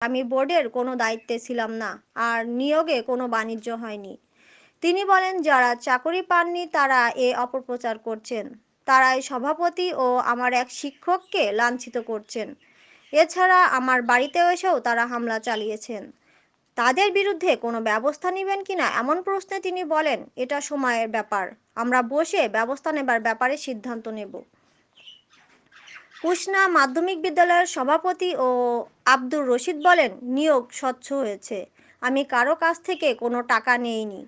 আমি বোর্ডের কোনো দায়িত্বে ছিলাম না, আর নিয়োগে কোনো বাণিজ্য হয়নি। তিনি বলেন, যারা চাকরি পাননি তারা এ অপপ্রচার করছেন। তারাই সভাপতি ও আমার এক শিক্ষককে লাঞ্ছিত করছেন। এছাড়া আমার বাড়িতে এসেও তারা হামলা চালিয়েছেন। তাদের বিরুদ্ধে কোনো ব্যবস্থা নেবেন কিনা এমন প্রশ্নে তিনি বলেন, এটা সময়ের ব্যাপার। আমরা বসে ব্যবস্থা নেবার ব্যাপারে সিদ্ধান্ত নেব। কুষ্ণা মাধ্যমিক বিদ্যালয়ের সভাপতি ও আব্দুর রশিদ বলেন, নিয়োগ স্বচ্ছ হয়েছে। আমি কারও কাছ থেকে কোনো টাকা নেইনি।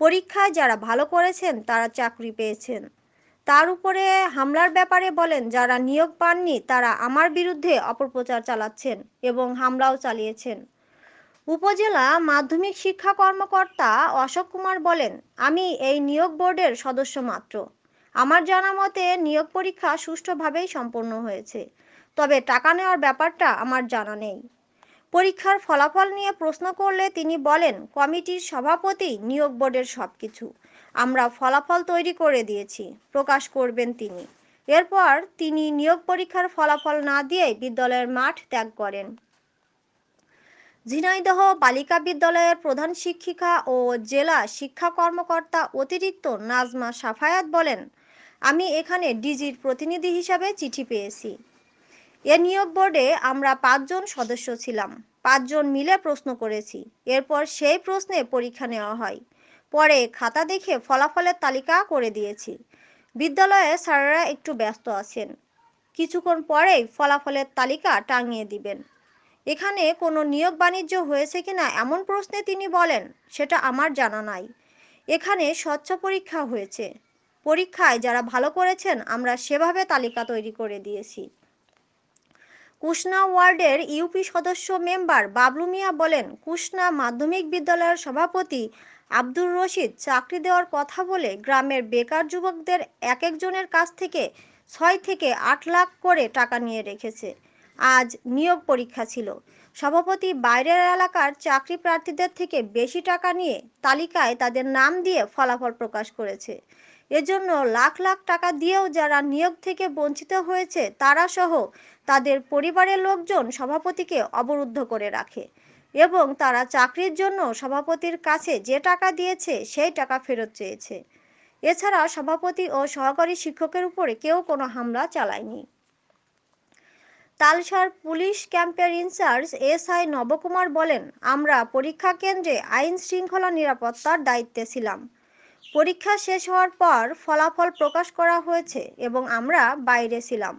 পরীক্ষায় যারা ভালো করেছেন, তারা চাকরি পেয়েছেন। তার উপরে হামলার ব্যাপারে বলেন, যারা নিয়োগ পাননি, তারা আমার বিরুদ্ধে অপপ্রচার চালাচ্ছেন এবং হামলাও চালিয়েছেন। উপজেলা মাধ্যমিক শিক্ষা কর্মকর্তা অশোক কুমার বলেন, আমি এই নিয়োগ বোর্ডের সদস্য মাত্র। আমার জানা মতে, নিয়োগ পরীক্ষা সুষ্ঠুভাবেই সম্পন্ন হয়েছে। তবে টাকা নেওয়ার ব্যাপারটা আমার জানা নেই। পরীক্ষার ফলাফল নিয়ে প্রশ্ন করলে তিনি বলেন, কমিটির সভাপতি, নিয়োগ বোর্ডের সব কিছু আমরা ফলাফল তৈরি করে দিয়েছি। প্রকাশ করবেন তিনি। এরপর তিনি নিয়োগ পরীক্ষার ফলাফল না দিয়ে বিদ্যালয়ের মাঠ ত্যাগ করেন। ঝিনাইদহ বালিকা বিদ্যালয়ের প্রধান শিক্ষিকা ও জেলা শিক্ষা কর্মকর্তা অতিরিক্ত নাজমা সাফায়াত বলেন আমি এখানে ডিজির প্রতিনিধি হিসাবে চিঠি পেয়েছি। এ নিয়োগ বোর্ডে আমরা পাঁচজন সদস্য ছিলাম। পাঁচজন মিলে প্রশ্ন করেছি। এরপর সেই প্রশ্নে পরীক্ষা নেওয়া হয়। পরে খাতা দেখে ফলাফলের তালিকা করে দিয়েছি। বিদ্যালয়ে স্যারেরা একটু ব্যস্ত আছেন। কিছুক্ষণ পরেই ফলাফলের তালিকা টাঙিয়ে দিবেন। এখানে কোনো নিয়োগ বাণিজ্য হয়েছে কিনা এমন প্রশ্নে তিনি বলেন, সেটা আমার জানা নাই। এখানে স্বচ্ছ পরীক্ষা হয়েছে। পরীক্ষায় যারা ভালো করেছেন, আমরা সেভাবে তালিকা তৈরি করে দিয়েছি। কুষ্ণা ওয়ার্ডের ইউপি সদস্য মেম্বার বাবলু মিয়া বলেন কুষ্ণা মাধ্যমিক বিদ্যালয়ের সভাপতি আব্দুর রশিদ চাকরি দেওয়ার কথা বলে গ্রামের বেকার যুবকদের এক একজনের কাছ থেকে ছয় থেকে আট লাখ করে টাকা নিয়ে রেখেছে। আজ নিয়োগ পরীক্ষা ছিল। সভাপতি বাইরের এলাকার চাকরি প্রার্থীদের থেকে বেশি টাকা নিয়ে তালিকায় তাদের নাম দিয়ে ফলাফল প্রকাশ করেছে। এজন্য লাখ লাখ টাকা দিয়েও যারা নিয়োগ থেকে বঞ্চিত হয়েছে, তারা সহ তাদের পরিবারের লোকজন সভাপতিকে অবরুদ্ধ করে রাখে এবং তারা চাকরির জন্য সভাপতির কাছে যে টাকা দিয়েছে, সেই টাকা ফেরত চেয়েছে। এছাড়া সভাপতি ও সহকারী শিক্ষকের উপরে কেউ কোনো হামলা চালায়নি। তালসার পুলিশ ক্যাম্পের ইনচার্জ এস আই নবকুমার বলেন, আমরা পরীক্ষা কেন্দ্রে আইন শৃঙ্খলা নিরাপত্তার দায়িত্বে ছিলাম। পরীক্ষা শেষ হওয়ার পর ফলাফল প্রকাশ করা হয়েছে এবং আমরা বাইরে ছিলাম।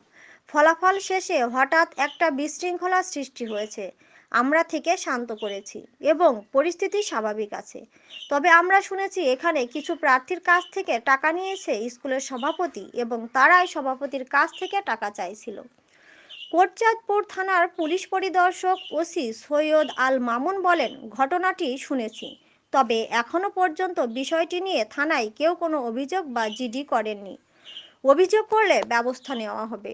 ফলাফল শেষে হঠাৎ একটা বিশৃঙ্খলা সৃষ্টি হয়েছে। আমরা থেকে শান্ত করেছি এবং পরিস্থিতি স্বাভাবিক আছে। তবে আমরা শুনেছি এখানে কিছু প্রার্থীর কাছ থেকে টাকা নিয়েছে স্কুলের সভাপতি এবং তারাই সভাপতির কাছ থেকে টাকা চাইছিল। কোটচাঁদপুর থানার পুলিশ পরিদর্শক ওসি সৈয়দ আল মামুন বলেন, ঘটনাটি শুনেছি। তবে এখনও পর্যন্ত বিষয়টি নিয়ে থানায় কেউ কোনো অভিযোগ বা জিডি করেননি। অভিযোগ করলে ব্যবস্থা নেওয়া হবে।